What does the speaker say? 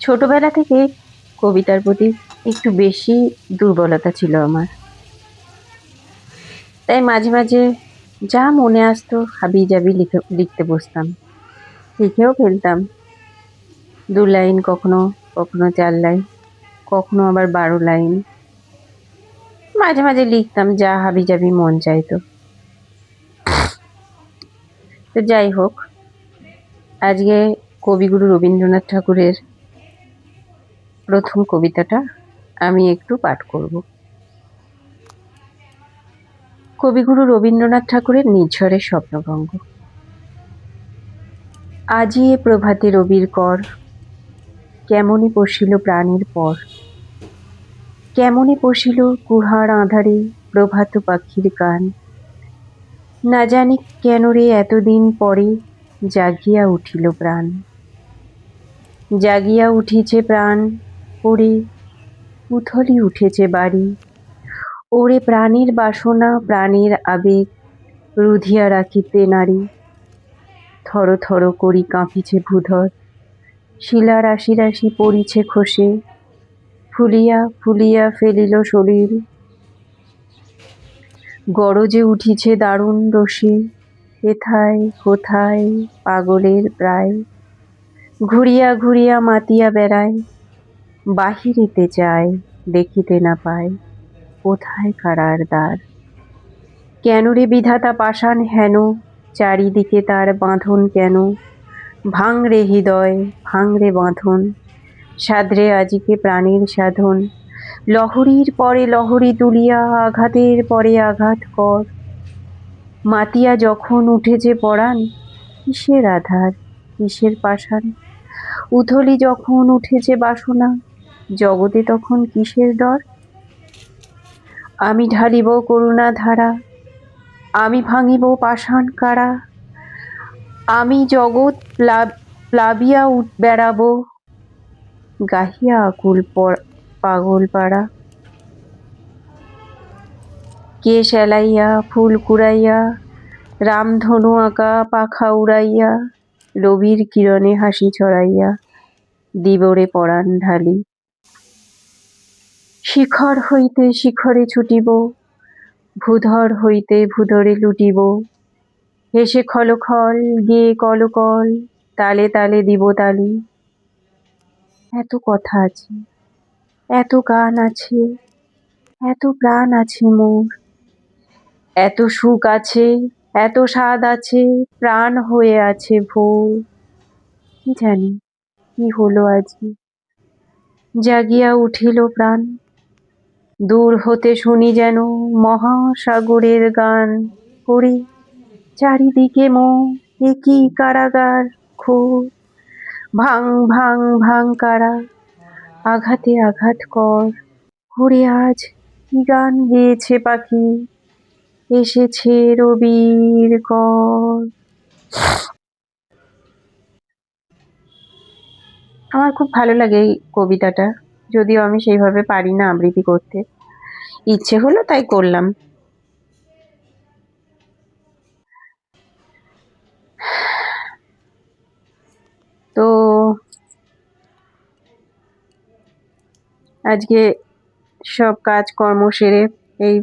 ছোটবেলা থেকে কবিতার প্রতি একটু বেশি দুর্বলতা ছিল আমার। তাই মাঝে মাঝে যা মনে আসতো হাবি জাবি লিখে, লিখতে বসতাম। লিখেও ফেলতাম। দু লাইন কখনো কখনো চার লাইন, কখনো আবার বারো লাইন। মাঝে মাঝে লিখতাম যা হাবি জাবি মন চাইতো। তো যাই হোক, আজকে কবিগুরু রবীন্দ্রনাথ ঠাকুরের প্রথম কবিতাটা আমি একটু পাঠ করব। কবিগুরু রবীন্দ্রনাথ ঠাকুরের নিঝড়ের স্বপ্নভঙ্গ। আজি এ প্রভাতে রবির কর, কেমনে পশিল প্রাণীর পর? কেমনে পশিল কুহার আঁধারে প্রভাত পাখির গান? না জানি কেন রে এতদিন পরে জাগিয়া উঠিল প্রাণ। জাগিয়া উঠিছে প্রাণ ওরে উথলি উঠেছে বাড়ি। ওরে প্রাণের বাসনা, প্রাণের আবেগ, রুধিয়া রাখিতে নারী। থর থর করি কাঁপিছে ভূধর, শিলা রাশি রাশি পড়িছে খসে। ফুলিয়া ফুলিয়া ফেলিল শরীর। গরজে উঠিছে দারুণ রশি এথায় কোথায় পাগলের প্রায়। ঘুরিয়া ঘুরিয়া মাতিয়া বেড়ায় বাহিরিতে চায় দেখিতে না পায়, কোথায় কারার দ্বার? কেন রে বিধাতা পাষাণ হেন, চারিদিকে তার বাঁধন কেন? ভাঙরে হৃদয় ভাঙরে বাঁধন, সাদরে আজিকে প্রাণের সাধন। লহরীর পরে লহরী তুলিয়া, আঘাতের পরে আঘাত কর। মাতিয়া যখন উঠেছে পরাণ, কিসের আধার, কিসের পাষাণ? উথলি যখন উঠেছে বাসনা জগতে তখন কিসের ডর? আমি ঢালিব করুণা ধারা আমি ভাঙিব পাষাণ কারা, আমি জগৎ প্লাব- প্লাবিয়া উঠ বেড়াবো, গাহিয়া আকুল পাগল পাড়া। কে সেলাইয়া ফুল কুড়াইয়া, রামধনু আঁকা পাখা উড়াইয়া রবির কিরণে হাসি ছড়াইয়া, দিবরে পরাণ ঢালি। শিখর হইতে শিখরে ছুটিব, ভূধর হইতে ভূধরে লুটিব। হেসে খলখল গেয়ে কলকল তালে তালে দিব তালি। এত কথা আছে, এত গান আছে, এত প্রাণ আছে মোর। এত সুখ আছে, এত স্বাদ আছে, প্রাণ হয়ে আছে ভোর। কি জানি, কি হলো আজকে? জাগিয়া উঠিল প্রাণ। দূর হতে শুনি যেন মহাসাগরের গান করি। চারিদিকে মো একই কারাগার খোর ভাং ভাং ভাং কারা, আঘাতে আঘাত কর। ঘুরে আজ কি গান গেয়েছে পাখি? এসেছে রবির কর আমার খুব ভালো লাগে এই কবিতাটা। যদিও আমি সেইভাবে পারি না আবৃত্তি করতে। ইচ্ছে হলো তাই করলাম। তো আজকে সব কাজ কর্ম সেরে এই